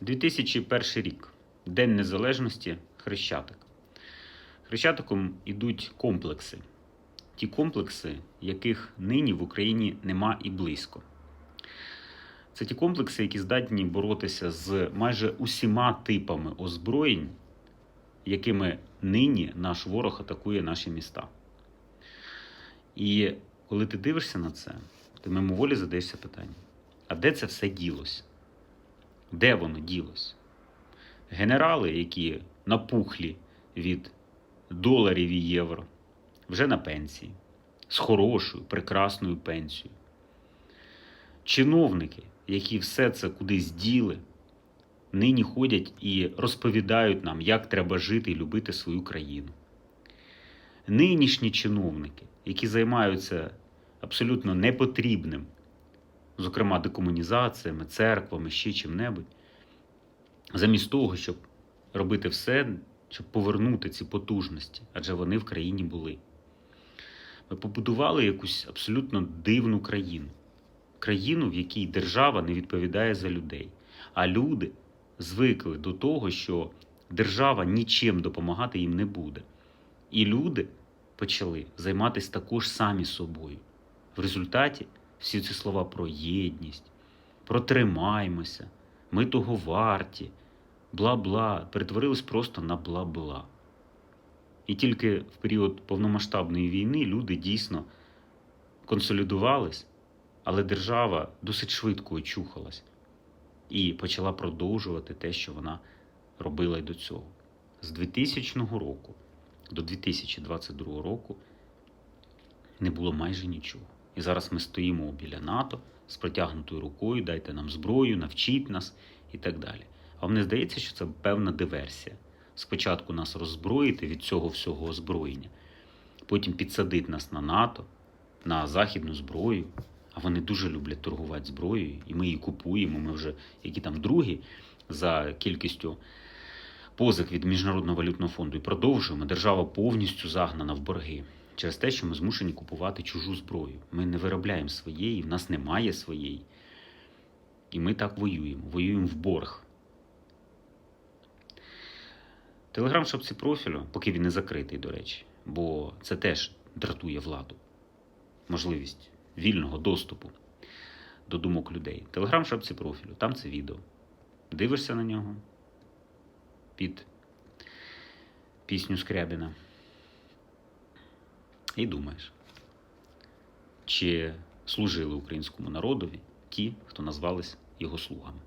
2001 рік. День Незалежності Хрещатик. Хрещатиком ідуть комплекси. Ті комплекси, яких нині в Україні нема і близько. Це ті комплекси, які здатні боротися з майже усіма типами озброєнь, якими нині наш ворог атакує наші міста. І коли ти дивишся на це, ти мимоволі задаєшся питанням: а де це все ділось? Де воно ділось? Генерали, які напухлі від доларів і євро, вже на пенсії, з хорошою, прекрасною пенсією. Чиновники, які все це кудись діли, нині ходять і розповідають нам, як треба жити і любити свою країну. Нинішні чиновники, які займаються абсолютно непотрібним, зокрема декомунізаціями, церквами, ще чим-небудь, замість того, щоб робити все, щоб повернути ці потужності, адже вони в країні були. Ми побудували якусь абсолютно дивну країну. Країну, в якій держава не відповідає за людей. А люди звикли до того, що держава нічим допомагати їм не буде. І люди почали займатися також самі собою. В результаті всі ці слова про єдність, про тримаймося, ми того варті, бла-бла, перетворились просто на бла-бла. І тільки в період повномасштабної війни люди дійсно консолідувались, але держава досить швидко очухалась і почала продовжувати те, що вона робила й до цього. З 2000 року до 2022 року не було майже нічого. І зараз ми стоїмо біля НАТО з протягнутою рукою, дайте нам зброю, навчіть нас і так далі. А вам не здається, що це певна диверсія? Спочатку нас роззброїти від цього всього озброєння, потім підсадити нас на НАТО, на західну зброю. А вони дуже люблять торгувати зброєю, і ми її купуємо. Ми вже які там другі за кількістю позик від Міжнародного валютного фонду і продовжуємо. Держава повністю загнана в борги через те, що ми змушені купувати чужу зброю. Ми не виробляємо своєї, в нас немає своєї. І ми так воюємо. Воюємо в борг. Телеграм шапці профілю, поки він не закритий, до речі, бо це теж дратує владу. Можливість вільного доступу до думок людей. Телеграм шапці профілю, там це відео. Дивишся на нього під пісню Скрябіна. І думаєш, чи служили українському народові ті, хто назвались його слугами.